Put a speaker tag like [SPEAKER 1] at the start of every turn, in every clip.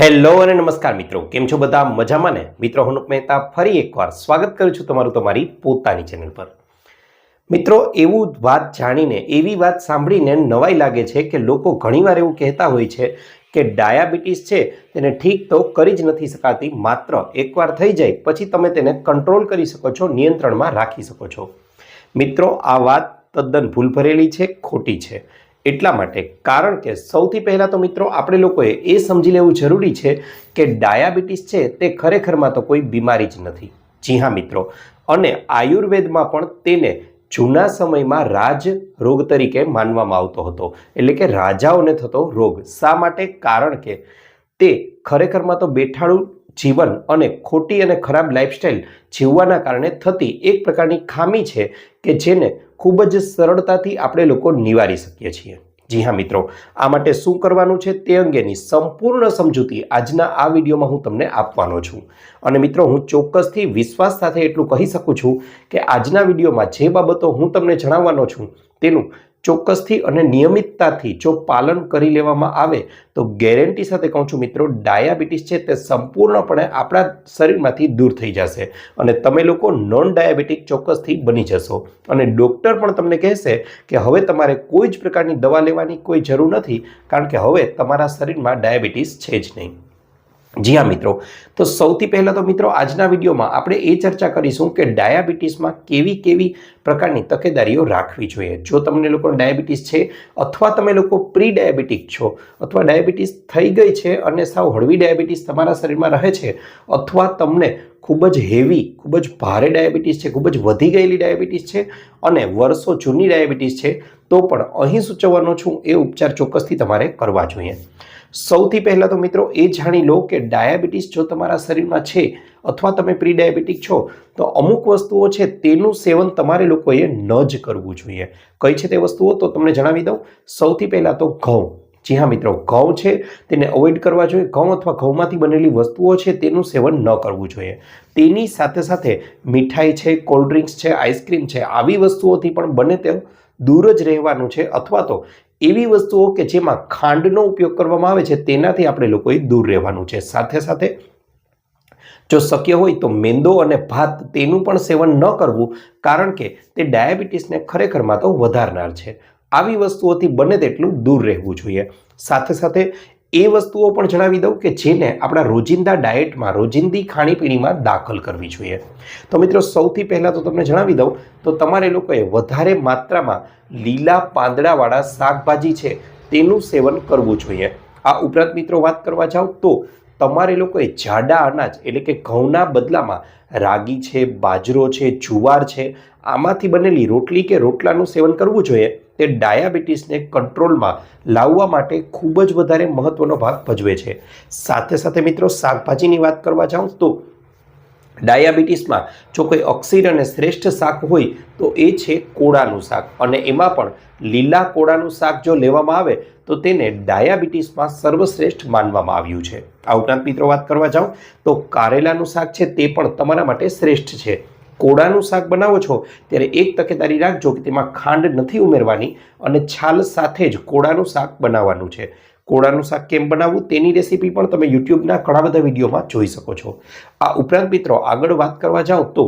[SPEAKER 1] Hello અને નમસ્કાર મિત્રો, કેમ છો બધા? મજામાં ને? મિત્રો, હું મહેતા ફરી એકવાર સ્વાગત કરું છું તમારું તમારી પોતાની ચેનલ પર. મિત્રો, એવું વાત જાણીને, એવી વાત સાંભળીને નવાઈ લાગે છે કે લોકો ઘણીવાર એવું કહેતા હોય છે કે ડાયાબિટીસ છે, તેને ઠીક તો કરી જ નથી શકાતી, માત્ર એકવાર થઈ જાય, પછી તમે તેને કંટ્રોલ કરી શકો છો, નિયંત્રણમાં રાખી શકો છો. મિત્રો, આ વાત તદ્દન ભૂલ ભરેલી છે, ખોટી છે. એટલા માટે. કારણ કે સૌથી પહેલાં તો મિત્રો આપણે લોકોએ એ સમજી લેવું જરૂરી છે કે ડાયાબિટીસ છે તે ખરેખરમાં તો કોઈ બીમારી જ નથી. જી હા મિત્રો. અને આયુર્વેદમાં પણ તેને જૂના સમયમાં રાજ રોગ તરીકે માનવામાં આવતો હતો. એટલે કે રાજાઓને થતો રોગ. શા માટે? કારણ કે તે ખરેખરમાં તો બેઠાડું જીવન અને ખોટી અને ખરાબ લાઇફસ્ટાઇલ જીવવાના કારણે થતી એક પ્રકારની ખામી છે કે જેને ખૂબ જ સરળતાથી આપણે લોકો નિવારી શકીએ છીએ. જી હા મિત્રો, આ માટે શું કરવાનું છે તે અંગેની સંપૂર્ણ સમજૂતી આજના આ વિડીયોમાં હું તમને આપવાનો છું. અને મિત્રો, હું ચોક્કસથી વિશ્વાસ સાથે એટલું કહી શકું છું કે આજના વિડીયોમાં જે બાબતો હું તમને જણાવવાનો છું તેનું ચોક્કસથી અને નિયમિતતાથી જો પાલન કરી લેવામાં આવે, તો ગેરંટી સાથે કહું છું મિત્રો, ડાયાબિટીસ છે તે સંપૂર્ણપણે આપણા શરીરમાંથી દૂર થઈ જશે અને તમે લોકો નોન ડાયાબિટીક ચોક્કસથી બની જશો. અને ડૉક્ટર પણ તમને કહેશે કે હવે તમારે કોઈ જ પ્રકારની દવા લેવાની કોઈ જરૂર નથી, કારણ કે હવે તમારા શરીરમાં ડાયાબિટીસ છે જ નહીં. જી હા, મિત્રો. તો સૌથી પહેલાં તો મિત્રો, આજના વિડીયોમાં આપણે એ ચર્ચા કરીશું કે ડાયાબિટીસમાં કેવી કેવી પ્રકારની તકેદારીઓ રાખવી જોઈએ. જો તમને લોકો ડાયાબિટીસ છે અથવા તમે લોકો પ્રી ડાયાબિટીક છો અથવા ડાયાબિટીસ થઈ ગઈ છે અને સાવ હળવી ડાયાબિટીસ તમારા શરીરમાં રહે છે અથવા તમને ખૂબ જ હેવી, ખૂબ જ ભારે ડાયાબિટીસ છે, ખૂબ જ વધી ગયેલી ડાયાબિટીસ છે અને વર્ષો જૂની ડાયાબિટીસ છે, તો પણ અહીં સૂચવવાનો છું, એ ઉપચાર ચોક્કસથી તમારે કરવા જોઈએ. સૌથી પહેલાં તો મિત્રો એ જાણી લો કે ડાયાબિટીસ જો તમારા શરીરમાં છે અથવા તમે પ્રી ડાયાબિટીક છો, તો અમુક વસ્તુઓ છે તેનું સેવન તમારે લોકોએ ન જ કરવું જોઈએ. કઈ છે તે વસ્તુઓ? તો તમને જણાવી દઉં. સૌથી પહેલાં તો ઘઉં. જી હા મિત્રો, ઘઉં છે તેને અવોઇડ કરવા જોઈએ. ઘઉં અથવા ઘઉંમાંથી બનેલી વસ્તુઓ છે તેનું સેવન ન કરવું જોઈએ. તેની સાથે સાથે મીઠાઈ છે, કોલ્ડ ડ્રિંક્સ છે, આઈસ્ક્રીમ છે, આવી વસ્તુઓથી પણ બને તેમ દૂર જ રહેવાનું છે અથવા તો એવી વસ્તુઓ કે જેમાં ખાંડનો ઉપયોગ કરવામાં આવે છે, તેનાથી આપણે લોકોએ દૂર રહેવાનું છે. સાથે સાથે જો શક્ય હોય તો મેંદો અને ભાત તેનું પણ સેવન ન કરવું, કારણ કે તે ડાયાબિટીસને ખરેખરમાં તો વધારનાર છે. આવી વસ્તુઓથી બને તેટલું દૂર રહેવું જોઈએ. સાથે સાથે એ વસ્તુઓ પણ જણાવી દઉં કે જેને આપણા રોજિંદા ડાયટમાં, રોજિંદી ખાણીપીણીમાં દાખલ કરવી જોઈએ. તો મિત્રો, સૌથી પહેલાં તો તમને જણાવી દઉં, તો તમારે લોકોએ વધારે માત્રામાં લીલા પાંદડાવાળા શાકભાજી છે તેનું સેવન કરવું જોઈએ. આ ઉપરાંત મિત્રો વાત કરવા જાઓ તો તમારે લોકોએ જાડા અનાજ, એટલે કે ઘઉંના બદલામાં રાગી છે, બાજરો છે, જુવાર છે, આમાંથી બનેલી રોટલી કે રોટલાનું સેવન કરવું જોઈએ. તે ડાયાબિટીસને કંટ્રોલમાં લાવવા માટે ખૂબ જ વધારે મહત્ત્વનો ભાગ ભજવે છે. સાથે સાથે મિત્રો, શાકભાજીની વાત કરવા જાઉં તો ડાયાબિટીસમાં જો કોઈ ઓક્સિડ અને શ્રેષ્ઠ શાક હોય તો એ છે કોળાનું શાક. અને એમાં પણ લીલા કોળાનું શાક જો લેવામાં આવે તો તેને ડાયાબિટીસમાં સર્વશ્રેષ્ઠ માનવામાં આવ્યું છે. આ ઉપરાંત મિત્રો, વાત કરવા જાઉં તો કારેલાનું શાક છે તે પણ તમારા માટે શ્રેષ્ઠ છે. કોળાનું શાક બનાવો છો, ત્યારે એક તકેદારી રાખજો કે તેમાં ખાંડ નથી ઉમેરવાની અને છાલ સાથે જ કોળાનું શાક બનાવવાનું છે. કોળાનું શાક કેમ બનાવવું તેની રેસીપી પણ તમે યુટ્યુબના ઘણા બધા વિડીયોમાં જોઈ શકો છો. આ ઉપરાંત મિત્રો આગળ વાત કરવા જાઓ તો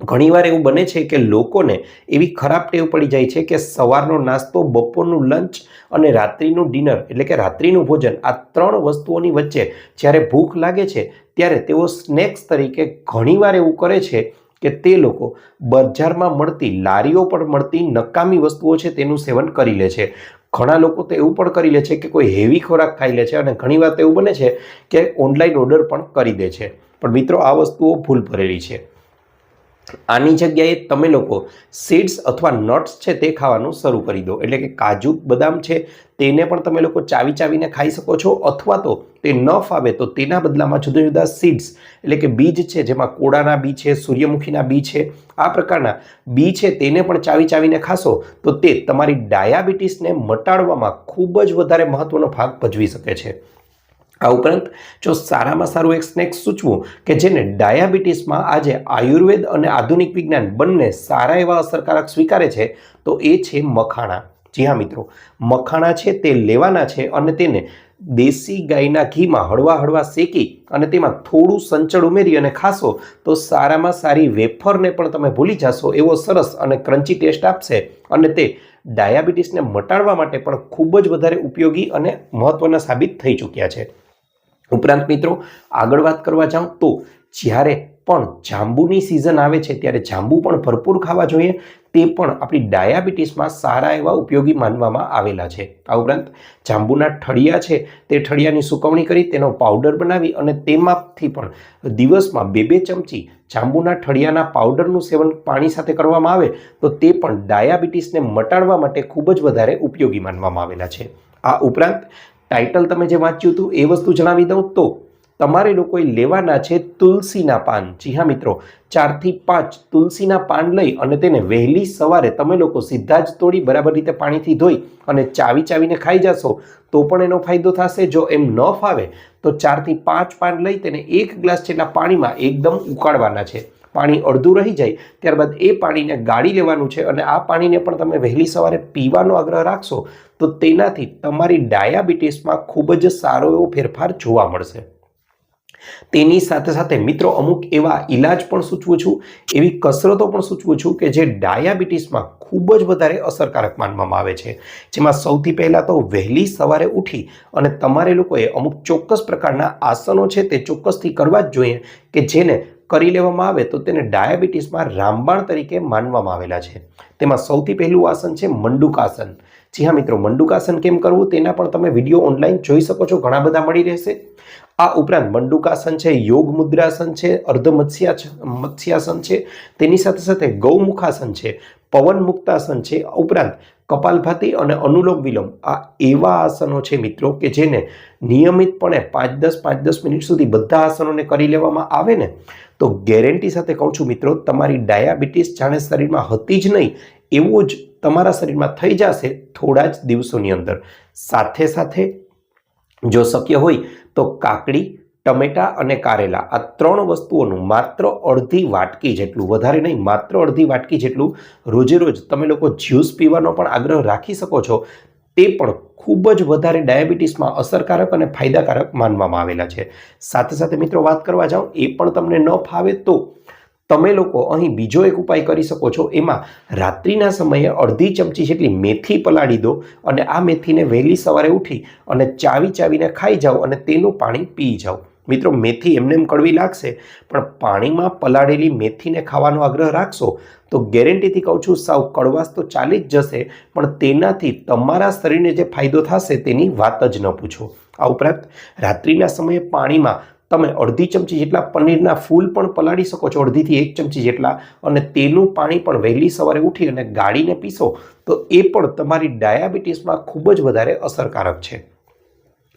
[SPEAKER 1] ઘણીવાર એવું બને છે કે લોકોને એવી ખરાબ ટેવ પડી જાય છે કે સવારનો નાસ્તો, બપોરનું લંચ અને રાત્રિનું ડિનર એટલે કે રાત્રિનું ભોજન આ ત્રણ વસ્તુઓની વચ્ચે જ્યારે ભૂખ લાગે છે ત્યારે તેઓ સ્નેક્સ તરીકે ઘણીવાર એવું કરે છે કે તે લોકો બજારમાં મળતી લારીઓ પર મળતી નકામી વસ્તુઓ છે તેનું સેવન કરી લે છે. ઘણા લોકો તો એવું પણ કરી લે છે કે કોઈ હેવી ખોરાક ખાઈ લે છે અને ઘણીવાર તો એવું બને છે કે ઓનલાઈન ઓર્ડર પણ કરી દે છે. પણ મિત્રો, આ વસ્તુઓ ભૂલ ભરેલી છે. આની જગ્યાએ તમે લોકો સીડ્સ અથવા નટ્સ છે તે ખાવાનું શરૂ કરી દો. એટલે કે કાજુ બદામ છે તેને પણ તમે લોકો ચાવી ચાવીને ખાઈ શકો છો અથવા તો તે ન ફાવે તો તેના બદલામાં જુદા જુદા સીડ્સ એટલે કે બીજ છે જેમાં કોળાના બી છે, સૂર્યમુખીના બી છે, આ પ્રકારના બી છે તેને પણ ચાવી ચાવીને ખાશો તો તે તમારી ડાયાબિટીસને મટાડવામાં ખૂબ જ વધારે મહત્ત્વનો ભાગ ભજવી શકે છે. આ ઉપરાંત જો સારામાં સારું એક સ્નેક સૂચવું કે જેને ડાયાબિટીસમાં આજે આયુર્વેદ અને આધુનિક વિજ્ઞાન બંને સારા એવા અસરકારક સ્વીકારે છે, તો એ છે મખાણા. જી હા મિત્રો, મખાણા છે તે લેવાના છે અને તેને દેશી ગાયના ઘીમાં હળવા હળવા શેકી અને તેમાં થોડું સંચળ ઉમેરી અને ખાશો, તો સારામાં સારી વેફરને પણ તમે ભૂલી જશો એવો સરસ અને ક્રન્ચી ટેસ્ટ આપશે અને તે ડાયાબિટીસને મટાડવા માટે પણ ખૂબ જ વધારે ઉપયોગી અને મહત્ત્વના સાબિત થઈ ચૂક્યા છે. ઉપરાંત મિત્રો, આગળ વાત કરવા જાઉં તો જ્યારે પણ જાંબુની સિઝન આવે છે, ત્યારે જાંબુ પણ ભરપૂર ખાવા જોઈએ. તે પણ આપણી ડાયાબિટીસમાં સારા એવા ઉપયોગી માનવામાં આવેલા છે. આ ઉપરાંત જાંબુના ઠળિયા છે, તે ઠળિયાની સુકવણી કરી, તેનો પાવડર બનાવી અને તેમાંથી પણ દિવસમાં બે બે ચમચી જાંબુના ઠળિયાના પાવડરનું સેવન પાણી સાથે કરવામાં આવે, તો તે પણ ડાયાબિટીસને મટાડવા માટે ખૂબ જ વધારે ઉપયોગી માનવામાં આવેલા છે. આ ઉપરાંત ટાઇટલ તમે જે વાંચ્યું હતું, એ વસ્તુ જણાવી દઉં તો તમારે લોકોએ લેવાના છે તુલસીના પાન. જી હા, મિત્રો. ચારથી પાંચ તુલસીના પાન લઈ અને તેને વહેલી સવારે તમે લોકો સીધા જ તોડી બરાબર રીતે પાણીથી ધોઈ અને ચાવી ચાવીને ખાઈ જશો, તો પણ એનો ફાયદો થશે. જો એમ ન ફાવે, તો ચારથી પાંચ પાન લઈ તેને એક ગ્લાસ જેટલા પાણીમાં એકદમ ઉકાળવાના છે. પાણી અડધું રહી જાય, ત્યારબાદ એ પાણીને ગાળી લેવાનું છે અને આ પાણીને પણ તમે વહેલી સવારે પીવાનો આગ્રહ રાખશો, તો તેનાથી તમારી ડાયાબિટીસમાં ખૂબ જ સારો એવો ફેરફાર જોવા મળશે. તેની સાથે સાથે મિત્રો, અમુક એવા ઈલાજ પણ સૂચવું છું, એવી કસરતો પણ સૂચવું છું કે જે ડાયાબિટીસમાં ખૂબ જ વધારે અસરકારક માનવામાં આવે છે. જેમાં સૌથી પહેલાં તો વહેલી સવારે ઉઠી અને તમારે લોકોએ અમુક ચોક્કસ પ્રકારના આસનો છે તે ચોક્કસથી કરવા જ જોઈએ કે જેને કરી લેવામાં આવે તો તેને ડાયાબિટીસમાં રામબાણ તરીકે માનવામાં આવેલા છે. તેમાં સૌથી પહેલું આસન છે મંડુકાસન. જી હા મિત્રો, મંડુકાસન કેમ કરવું? તેના પણ તમે વીડિયો ઓનલાઈન જોઈ શકો છો, ઘણા બધા મળી રહેશે. આ ઉપરાંત મંડુકાસન છે, યોગ મુદ્રાસન છે અર્ધ મત્સ્યા મત્સ્યાસન છે, તેની સાથે સાથે ગૌમુખાસન છે. પવન મુક્તાસન છે. ઉપરાંત કપાલભાતી અને અનુલોમ વિલોમ. આ એવા આસનો છે મિત્રો કે જેને નિયમિતપણે પાંચ દસ પાંચ દસ મિનિટ સુધી બધા આસનોને કરી લેવામાં આવે ને, તો ગેરંટી સાથે કહું છું મિત્રો, તમારી ડાયાબિટીસ જાણે શરીરમાં હતી જ નહીં, એવું જ તમારા શરીરમાં થઈ જશે થોડા જ દિવસોની અંદર. સાથે સાથે જો શક્ય હોય તો કાકડી ટમેટા અને કારેલા આ ત્રણ વસ્તુઓનું માત્ર અડધી વાટકી જેટલું, વધારે નહીં, માત્ર અડધી વાટકી જેટલું રોજે રોજ તમે લોકો જ્યુસ પીવાનો પણ આગ્રહ રાખી શકો છો. તે પણ ખૂબ જ વધારે ડાયાબિટીસમાં અસરકારક અને ફાયદાકારક માનવામાં આવેલા છે. સાથે સાથે મિત્રો વાત કરવા જાઓ એ પણ તમને ન ફાવે તો તમે લોકો અહીં બીજો એક ઉપાય કરી શકો છો. એમાં રાત્રિના સમયે અડધી ચમચી જેટલી મેથી પલાળી દો અને આ મેથીને વહેલી સવારે ઉઠી અને ચાવી ચાવીને ખાઈ જાઓ અને તેનું પાણી પી જાઓ. મિત્રો, મેથી એમને એમ કડવી લાગશે, પણ પાણીમાં પલાળેલી મેથીને ખાવાનો આગ્રહ રાખશો, તો ગેરંટીથી કહું છું, સાવ કડવાશ તો ચાલી જ જશે, પણ તેનાથી તમારા શરીરને જે ફાયદો થશે તેની વાત જ ન પૂછો. આ ઉપરાંત, રાત્રિના સમયે પાણીમાં તમે અડધી ચમચી જેટલા પનીરના ફૂલ પણ પલાળી શકો છો, અડધીથી એક ચમચી જેટલા, અને તેનું પાણી પણ વહેલી સવારે ઉઠી અને ગાળીને પીશો, તો એ પણ તમારી ડાયાબિટીસમાં ખૂબ જ વધારે અસરકારક છે.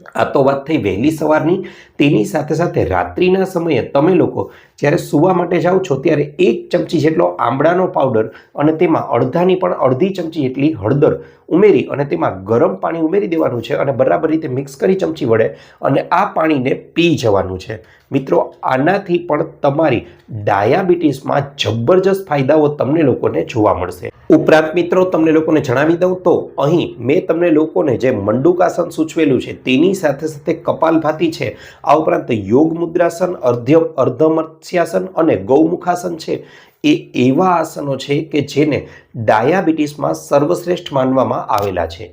[SPEAKER 1] આ તો વાત થઈ વહેલી સવારની. તેની સાથે સાથે રાત્રિના સમયે તમે લોકો જ્યારે સૂવા માટે જાઓ છો ત્યારે એક ચમચી જેટલો આંબળાનો પાવડર અને તેમાં અડધાની પણ અડધી ચમચી જેટલી હળદર ઉમેરી અને તેમાં ગરમ પાણી ઉમેરી દેવાનું છે અને બરાબર રીતે મિક્સ કરી ચમચી વડે અને આ પાણીને પી જવાનું છે. મિત્રો, આનાથી પણ તમારી ડાયાબિટીસમાં જબરજસ્ત ફાયદાઓ તમને લોકોને જોવા મળશે. ઉપરાંત મિત્રો, તમને લોકોને જણાવી દઉં તો અહીં મેં તમને લોકોને જે મંડુકાસન સૂચવેલું છે તેની સાથે સાથે કપાલભાતી છે. આ ઉપરાંત યોગ મુદ્રાસન અર્ધ્ય અર્ધમત્સ્યાસન અને ગૌમુખાસન છે. એ એવા આસનો છે કે જેને ડાયાબિટીસમાં સર્વશ્રેષ્ઠ માનવામાં આવેલા છે.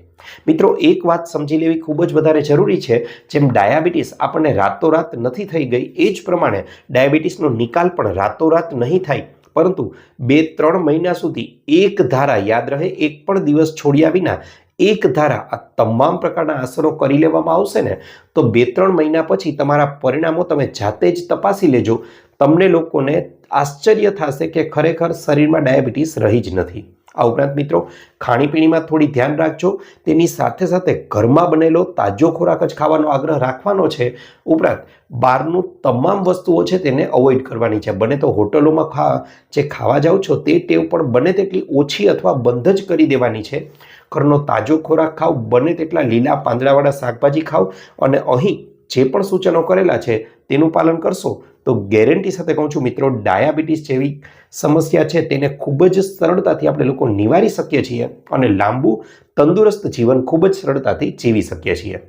[SPEAKER 1] મિત્રો, એક વાત સમજી લેવી ખૂબ જ વધારે જરૂરી છે. જેમ ડાયાબિટીસ આપણને રાતોરાત નથી થઈ ગઈ, એ જ પ્રમાણે ડાયાબિટીસનો નિકાલ પણ રાતોરાત નહીં થાય. પરંતુ બે ત્રણ મહિના સુધી એક ધારા યાદ રહે, એક પણ દિવસ છોડ્યા વિના એક ધારા આ તમામ પ્રકારના આસનો કરી લેવામાં આવશે ને, તો બે ત્રણ મહિના પછી તમારા પરિણામો તમે જાતે જ તપાસી લેજો. તમને લોકોને આશ્ચર્ય થશે કે ખરેખર શરીરમાં ડાયાબિટીસ રહી જ નથી. આ ઉપરાંત મિત્રો, ખાણીપીણીમાં થોડી ધ્યાન રાખજો. તેની સાથે સાથે ઘરમાં બનેલો તાજો ખોરાક જ ખાવાનો આગ્રહ રાખવાનો છે. ઉપરાંત, બહારનું તમામ વસ્તુઓ છે તેને અવોઇડ કરવાની છે. બને તો હોટલોમાં ખા, જે ખાવા જાઓ છો તે ટેવ પણ બને તેટલી ઓછી અથવા બંધ જ કરી દેવાની છે. ઘરનો તાજો ખોરાક ખાઓ બને તેટલા લીલા પાંદડાવાળા શાકભાજી ખાઓ અને અહીં જે પણ સૂચનો કરેલા છે તેનું પાલન કરશો. તો ગેરંટી સાથે કહું છું, મિત્રો, ડાયાબિટીસ જેવી સમસ્યા છે, તેને ખૂબ જ સરળતાથી આપણે લોકો નિવારી શકીએ છીએ અને લાંબુ તંદુરસ્ત જીવન ખૂબ જ સરળતાથી જીવી શકીએ છીએ.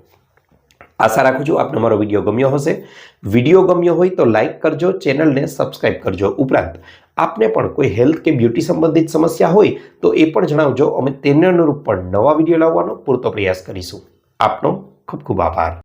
[SPEAKER 1] આશા રાખું છું આપને મારો વીડિયો ગમ્યો હશે. વીડિયો ગમ્યો હોય તો લાઇક કરજો, ચેનલને સબસ્ક્રાઇબ કરજો. ઉપરાંત, આપને પણ કોઈ હેલ્થ કે બ્યુટી સંબંધિત સમસ્યા હોય તો એ પણ જણાવજો. અમે તેને અનુરૂપ પણ નવા વીડિયો લાવવાનો પૂરતો પ્રયાસ કરીશું. આપનો ખૂબ ખૂબ આભાર.